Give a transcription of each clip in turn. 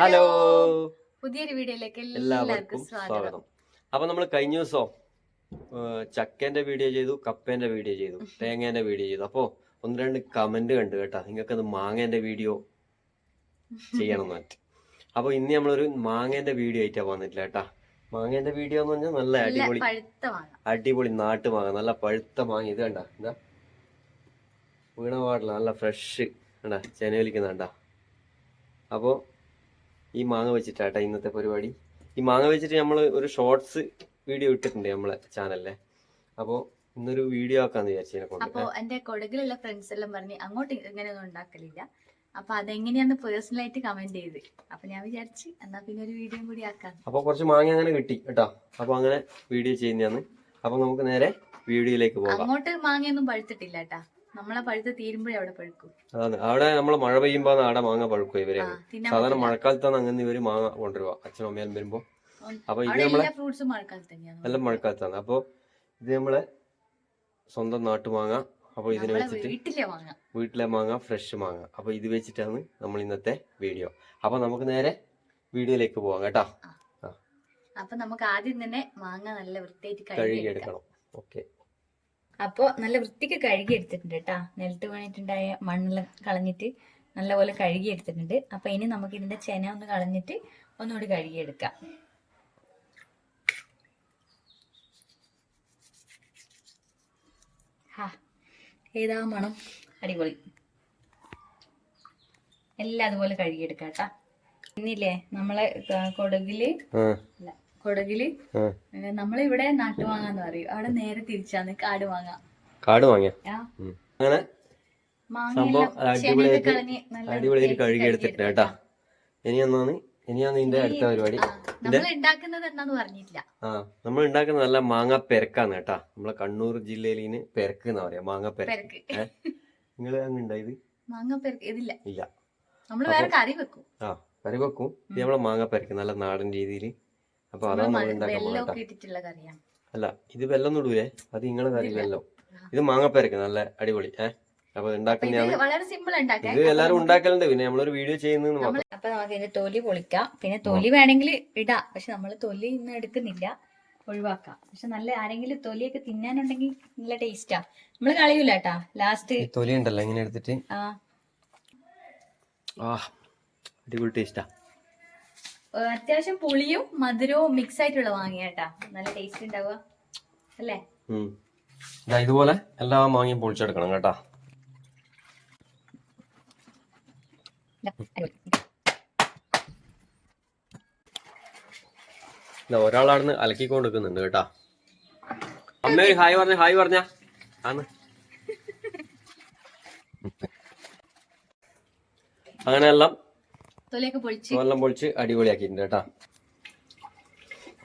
Hello. പുതിയൊരു വീഡിയോയിലേക്ക് എല്ലാവർക്കും സ്വാഗതം. അപ്പൊ നമ്മൾ കഴിഞ്ഞ ദിവസം ചക്കേന്റെ വീഡിയോ ചെയ്തു കപ്പേന്റെ വീഡിയോ ചെയ്തു തേങ്ങേന്റെ വീഡിയോ ചെയ്തു. അപ്പോ ഒന്ന് രണ്ട് കമന്റ് കണ്ടു കേട്ടാ. നിങ്ങൾക്ക് അത് മാങ്ങേന്റെ വീഡിയോ ചെയ്യണം എന്ന് അപ്പൊ ഇന്ന് നമ്മളൊരു മാങ്ങേന്റെ വീഡിയോ ആയിട്ടാ വന്നിട്ടില്ല കേട്ടാ. മാങ്ങേന്റെ വീഡിയോ എന്ന് പറഞ്ഞാൽ നല്ല അടിപൊളി അടിപൊളി നാട്ടു മാങ്ങ. നല്ല പഴുത്ത മാങ്ങ. ഇത് കണ്ട എന്താ വീണ പാടില്ല നല്ല ഫ്രഷ് കണ്ട ചെനവലിക്കുന്ന കണ്ടാ. അപ്പോൾ ഈ മാങ്ങ വെച്ചിട്ടാട്ടെ ഇന്നത്തെ പരിപാടി. ഈ മാങ്ങ വെച്ചിട്ട് നമ്മൾ ഒരു ഷോർട്സ് വീഡിയോ ഇട്ടിട്ടുണ്ട് നമ്മളെ ചാനലിലെ അപ്പോൾ ഇന്നൊരു വീഡിയോ ആക്കാന്ന് വിചാരിച്ചു അപ്പോൾ എന്റെ കൊടകിലുള്ള ഫ്രണ്ട്സ് എല്ലാം പറഞ്ഞ് അങ്ങോട്ട് ഇങ്ങനെയൊന്നും ഉണ്ടാക്കലില്ല. അപ്പൊ അതെങ്ങനെയാന്ന് പേഴ്സണൽ ആയിട്ട് കമന്റ് ചെയ്ത്. അപ്പൊ ഞാൻ വിചാരിച്ച് എന്നാ പിന്നെ ഒരു വീഡിയോ കൂടി ആക്കാം. അപ്പൊ കുറച്ച് മാങ്ങ അങ്ങനെ കിട്ടി കേട്ടോ. അപ്പൊ അങ്ങനെ വീഡിയോ ചെയ്യുന്നതാണ്. അപ്പൊ നമുക്ക് നേരെ വീഡിയോയിലേക്ക് പോകാം. അങ്ങോട്ട് മാങ്ങയൊന്നും പഴുത്തിട്ടില്ല കേട്ടാ. നമ്മളെ പഴുത്ത് തീരുമ്പോഴേ അവിടെ പഴുക്കും. അതാണ് അവിടെ നമ്മൾ മഴ പെയ്യുമ്പോ അവിടെ മാങ്ങ പഴുക്കും ഇവരെ. സാധാരണ. മഴക്കാലത്താണ് അങ്ങനെ ഇവർ മാങ്ങ കൊണ്ടുവരുക അച്ഛനും അമ്മയും വരുമ്പോ. അപ്പൊ ഇത് നമ്മളെ എല്ലാ മഴക്കാലത്താണ്. അപ്പൊ ഇത് നമ്മളെ സ്വന്തം നാട്ടുമാങ്ങ അപ്പൊ ഇതിനെ വെച്ചിട്ട് വീട്ടിലെ മാങ്ങ. ഫ്രഷ് മാങ്ങ. അപ്പൊ ഇത് വെച്ചിട്ടാണ് നമ്മൾ ഇന്നത്തെ വീഡിയോ. അപ്പൊ നമുക്ക് നേരെ വീഡിയോയിലേക്ക് പോവാം കേട്ടോ. അപ്പൊ നമുക്ക് ആദ്യം തന്നെ മാങ്ങ നല്ല വൃത്തിയായിട്ട് കഴുകി കഴുകി എടുക്കണം. ഓക്കെ. അപ്പൊ നല്ല വൃത്തിക്ക് കഴുകി എടുത്തിട്ടുണ്ട് കേട്ടാ. നിലത്ത് വീണിട്ടുണ്ടായ മണ്ണെല്ലാം കളഞ്ഞിട്ട് നല്ലപോലെ കഴുകി എടുത്തിട്ടുണ്ട് അപ്പൊ ഇനി നമുക്ക് ഇതിന്റെ ചെന ഒന്ന് കളഞ്ഞിട്ട് ഒന്നുകൂടി കഴുകി എടുക്കാം ഹാ ഏതാ മണം? അടിപൊളി. എല്ലാം അതുപോലെ കഴുകിയെടുക്കാം കേട്ടാ. ഇന്നില്ലേ നമ്മളെ കൊടുകിൽ കൊടകിൽ നമ്മളിവിടെ നാട്ടുമാങ്ങാന്ന് പറയും. അവിടെ നേരെ തിരിച്ചാന്ന് കാട് മാങ്ങ. കാട് ആ. അങ്ങനെ സംഭവം അടിപൊളിയായിട്ട് കേട്ടാ. ഇനി എന്നാണ് ഇനിയാണ് ഇതിന്റെ അടുത്ത പരിപാടി. ആ, നമ്മൾ ഉണ്ടാക്കുന്നത് ഉണ്ടാക്കുന്ന നല്ല മാങ്ങ പെരക്കാന്ന് കേട്ടാ. നമ്മളെ കണ്ണൂർ ജില്ലയിൽ ഇതിന് പെരക്ക് എന്നാ പറയാ മാങ്ങ പെരക്ക്. പെരക്ക്. നിങ്ങൾ അങ്ങ് ഉണ്ടായത് മാങ്ങ പെരക്ക് ഇതില്ല. ഇല്ല. നമ്മൾ വേറെ കറി വെക്കും. ആ കറി വെക്കും. ഇത് നമ്മളെ മാങ്ങ പെരക്ക് നല്ല നാടൻ രീതിയിൽ അപ്പൊ അതാണ് നമ്മൾ ഉണ്ടാക്കാൻ അല്ല ഇത് വെല്ലം തൊടൂലേ? അത് നിങ്ങളെ കറി വെല്ലം ഇത് മാങ്ങപ്പരക്ക് നല്ല അടിപൊളി. ഏഹ് അപ്പൊ ഉണ്ടാക്കുന്ന ഇത് ഉണ്ടാക്കുന്നതാണ് എല്ലാരും ഉണ്ടാക്കലുണ്ട്. പിന്നെ നമ്മളൊരു വീഡിയോ ചെയ്യുന്നതെന്ന് മാത്രം. അപ്പൊ നമുക്ക് ഇതിന്റെ തൊലി പൊളിക്കാം. പിന്നെ തൊലി വേണമെങ്കിൽ ഇടാം. പക്ഷെ നമ്മൾ തൊലി ഇന്ന് എടുക്കുന്നില്ല. ഒഴിവാക്കാം. പക്ഷെ നല്ല ആരെങ്കിലും തൊലിയൊക്കെ തിന്നാനുണ്ടെങ്കിൽ നല്ല ടേസ്റ്റാ നമ്മൾ കളയൂല കേട്ടാ. ലാസ്റ്റ് തൊലി ഉണ്ടല്ലോ ഇങ്ങനെ എടുത്തിട്ട്. ആ. അടിപൊളി ടേസ്റ്റാ അത്യാവശ്യം പുളിയും മധുരവും മിക്സ് ആയിട്ടുള്ള വാങ്ങിയാട്ടാ നല്ല ടേസ്റ്റ് ഉണ്ടാവുക അല്ലേ? ഇതുപോലെ എല്ലാം മാങ്ങയും പൊളിച്ചെടുക്കണം കേട്ടാ. ഒരാളാണ് അലക്കിക്കൊണ്ടിരിക്കുന്നുണ്ട് കേട്ടാ. അമ്മ ഹായ് പറഞ്ഞ ഹായ് പറഞ്ഞ. ആണ്. അങ്ങനെ എല്ലാം തൊലിയൊക്കെ പൊളിച്ച്. എല്ലാം പൊളിച്ച് അടിപൊളിയാക്കിയിട്ടുണ്ട് കേട്ടാ.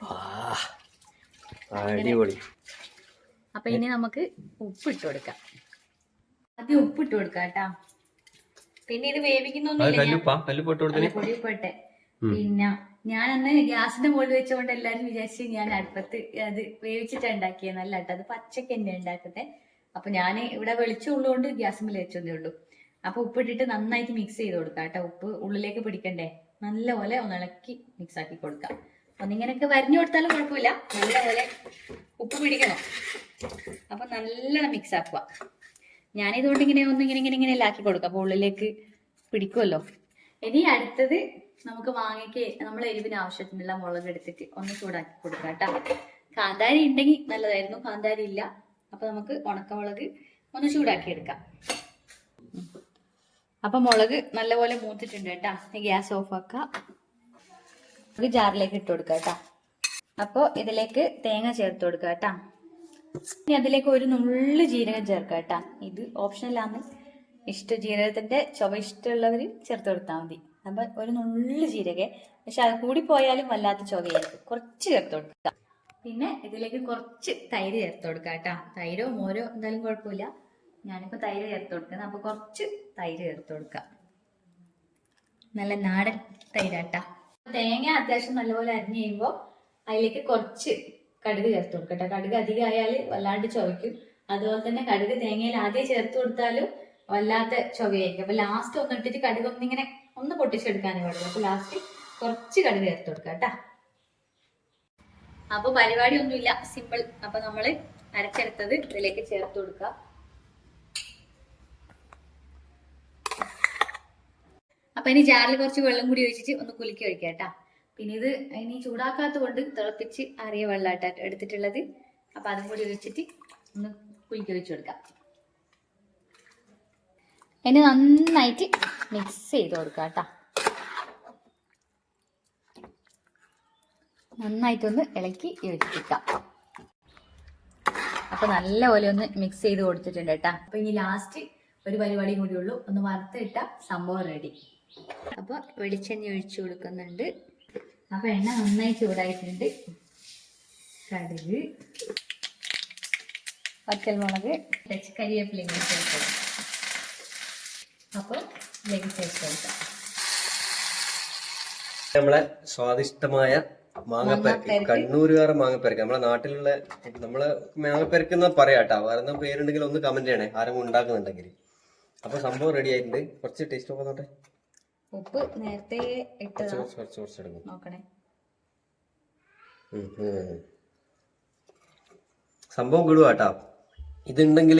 ആ, അടിപൊളി. അപ്പൊ ഇനി നമുക്ക് ഉപ്പ് ഇട്ട് കൊടുക്കാം. ആദ്യം ഉപ്പ് ഇട്ട് കൊടുക്കാം കേട്ടാ. പിന്നെ ഇത് വേവിക്കുന്നൊന്നും വേവിക്കുന്നൊന്നുമില്ല ഞാൻ. കല്ലുപ്പാ? കല്ലുപ്പ് ഇട്ട് കൊടുത്തിന് പൊടി ഉപ്പിട്ടെ പിന്നെ ഞാൻ അന്ന് ഗ്യാസിന്റെ മുകളിൽ വെച്ചുകൊണ്ട് എല്ലാരും വിചാരിച്ച് ഞാൻ അടുപ്പത്ത് അത് വേവിച്ചിട്ട് ഉണ്ടാക്കിയെന്നല്ല കേട്ടോ. അത് പച്ചക്ക് തന്നെ ഉണ്ടാക്കട്ടെ അപ്പൊ ഞാൻ ഇവിടെ വെളിച്ചമുള്ളതുകൊണ്ട് മേലെ വെച്ചതേ ഉള്ളൂ. അപ്പൊ ഉപ്പിട്ടിട്ട് നന്നായിട്ട് മിക്സ് ചെയ്ത് കൊടുക്കാം കേട്ടോ. ഉപ്പ് ഉള്ളിലേക്ക് പിടിക്കണ്ടേ? നല്ലപോലെ ഒന്ന് ഇളക്കി മിക്സ് ആക്കി കൊടുക്കാം. അപ്പൊ ഒന്നിങ്ങനെയൊക്കെ വരിഞ്ഞു കൊടുത്താലും കുഴപ്പമില്ല. നല്ലപോലെ ഉപ്പ് പിടിക്കണം. അപ്പൊ നല്ലോണം മിക്സ് ആക്കുക. ഞാനിതുകൊണ്ട് ഇങ്ങനെ ഒന്ന് ഇങ്ങനെ ഇങ്ങനെ ആക്കി കൊടുക്കാം. അപ്പൊ ഉള്ളിലേക്ക് പിടിക്കുമല്ലോ. ഇനി അടുത്തത് നമുക്ക് മാങ്ങയ്ക്ക് നമ്മൾ എരിവിന് ആവശ്യത്തിനുള്ള മുളക് എടുത്തിട്ട് ഒന്ന് ചൂടാക്കി കൊടുക്കാം കേട്ടോ. കാന്താരി ഉണ്ടെങ്കിൽ നല്ലതായിരുന്നു. കാന്താരി ഇല്ല. അപ്പൊ നമുക്ക് ഉണക്കമുളക് ഒന്ന് ചൂടാക്കി എടുക്കാം. അപ്പൊ മുളക് നല്ലപോലെ മൂത്തിട്ടുണ്ട് കേട്ടാ. ഗ്യാസ് ഓഫ് ആക്കാം. നമുക്ക് ജാറിലേക്ക് ഇട്ട് കൊടുക്കാം കേട്ടാ. അപ്പോൾ ഇതിലേക്ക് തേങ്ങ ചേർത്ത് കൊടുക്കുക കേട്ടാ. ഇനി അതിലേക്ക് ഒരു നുള്ള് ജീരകം ചേർക്കാം കേട്ടാ. ഇത് ഓപ്ഷനിലാണ് ഇഷ്ട ജീരകത്തിന്റെ ചുവ ഇഷ്ടമുള്ളവർ ചേർത്ത് കൊടുത്താൽ മതി. അപ്പൊ ഒരു നുള്ളു ജീരകേ. പക്ഷെ അത് കൂടി പോയാലും വല്ലാത്ത ചുവയായിരിക്കും. കുറച്ച് ചേർത്ത് കൊടുക്കാം. പിന്നെ ഇതിലേക്ക് കുറച്ച് തൈര് ചേർത്ത് കൊടുക്കുക കേട്ടാ. തൈരോ മോരോ എന്തായാലും കുഴപ്പമില്ല. ഞാനിപ്പോ തൈര് ചേർത്ത് കൊടുക്കുന്നത്. അപ്പൊ കുറച്ച് തൈര് ചേർത്ത് കൊടുക്കാം. നല്ല നാടൻ തൈരാട്ടാ. തേങ്ങ അത്യാവശ്യം നല്ലപോലെ അരിഞ്ഞു കഴിയുമ്പോൾ അതിലേക്ക് കുറച്ച് കടുക് ചേർത്ത് കൊടുക്കട്ടെ കടുക് അധികമായാൽ വല്ലാണ്ട് ചുവയ്ക്കും. അതുപോലെ തന്നെ കടുക് തേങ്ങയിൽ ആദ്യം ചേർത്ത് കൊടുത്താലും വല്ലാത്ത ചുവയായിരിക്കും. അപ്പൊ ലാസ്റ്റ് ഒന്ന് ഇട്ടിട്ട് കടുക് ഒന്നിങ്ങനെ ഒന്ന് പൊട്ടിച്ചെടുക്കാനേ പാടുള്ളൂ. അപ്പൊ ലാസ്റ്റ് കുറച്ച് കടുക് ചേർത്ത് കൊടുക്കാം കേട്ടാ. അപ്പൊ പരിപാടി ഒന്നുമില്ല. സിമ്പിൾ അപ്പൊ നമ്മൾ അരച്ചെടുത്തത് ഇതിലേക്ക് ചേർത്ത് കൊടുക്കുക അപ്പൊ ഇനി ജാറിൽ കുറച്ച് വെള്ളം കൂടി ഒഴിച്ചിട്ട് ഒന്ന് കുലുക്കി ഒഴിക്കാം കേട്ടാ. പിന്നെ ഇത് ഇനി ചൂടാക്കാത്തത് കൊണ്ട് തിളപ്പിച്ച് അറിയ വെള്ളമായിട്ടാ എടുത്തിട്ടുള്ളത്. അപ്പൊ അതും കൂടി ഒഴിച്ചിട്ട് ഒന്ന് കുലുക്കി ഒഴിച്ചു കൊടുക്കാം. ഇനി നന്നായിട്ട് മിക്സ് ചെയ്ത് കൊടുക്കാം കേട്ടാ. നന്നായിട്ടൊന്ന് ഇളക്കി യോജിപ്പിക്കാം. അപ്പൊ നല്ലപോലെ ഒന്ന് മിക്സ് ചെയ്ത് കൊടുത്തിട്ടുണ്ട് കേട്ടാ. അപ്പൊ ഇനി ലാസ്റ്റ് ഒരു പരിപാടിയും കൂടി ഉള്ളൂ. ഒന്ന് വറുത്തിട്ട സംഭവം റെഡി അപ്പൊ വെളിച്ചെണ്ണ ഒഴിച്ചു കൊടുക്കുന്നുണ്ട്. അപ്പൊ എണ്ണ നന്നായി ചൂടായിട്ടുണ്ട്. കടുക് പച്ചൽമുളക് കരിവേപ്പിലയും കൂടി അപ്പോൾ ഇതിലേക്ക് ചേർത്ത് കൊടുക്കാം. നമ്മളെ സ്വാദിഷ്ടമായ മാങ്ങപ്പരക്ക് കണ്ണൂരുകാർ മാങ്ങപ്പരക്ക് നമ്മളെ നാട്ടിലുള്ള നമ്മൾ മാങ്ങപ്പരക്ക് എന്ന് പറയാട്ടോ വേറെ പേരുണ്ടെങ്കിൽ ഒന്ന് കമന്റ് ചെയ്യണേ. ആരെങ്കിലും ഉണ്ടാക്കുന്നുണ്ടെങ്കിൽ. അപ്പൊ സംഭവം റെഡി ആയിട്ടുണ്ട്. കുറച്ച് ടേസ്റ്റ് നോക്കാം നോട്ടെ. ഉപ്പ് നേരത്തെ ഇട്ടതാ. നോക്കണേ. സംഭവം കിടുവാട്ടാ ഇതുണ്ടെങ്കിൽ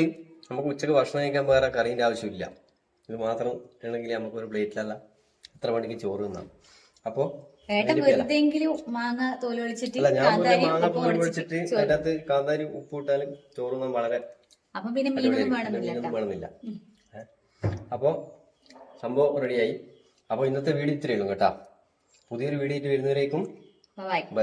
നമുക്ക് ഉച്ചയ്ക്ക് ഭക്ഷണം കഴിക്കാൻ വേറെ കറീന്റെ ആവശ്യമില്ല. ഇത് മാത്രം ഉണ്ടെങ്കിൽ നമുക്ക് ഒരു പ്ലേറ്റിലല്ല എത്ര മണിക്ക് ചോറ് തിന്നാം. അപ്പോ മാങ്ങ തോൽ ഒളിച്ചിട്ട് അല്ല കാന്താരി മാങ്ങ അതിന്റെ അകത്ത് കാന്താരി ഉപ്പ് ഇട്ടാലും ചോറ് തിന്നാൻ വളരെ അപ്പൊ പിന്നെ മീനൊന്നും വേണമെന്നില്ല അപ്പോൾ സംഭവം റെഡിയായി. അപ്പോൾ ഇന്നത്തെ വീഡിയോ ഇത്രയുള്ളൂ കേട്ടാ. പുതിയൊരു വീഡിയോ വരുന്നവരേക്കും ബൈ ബൈ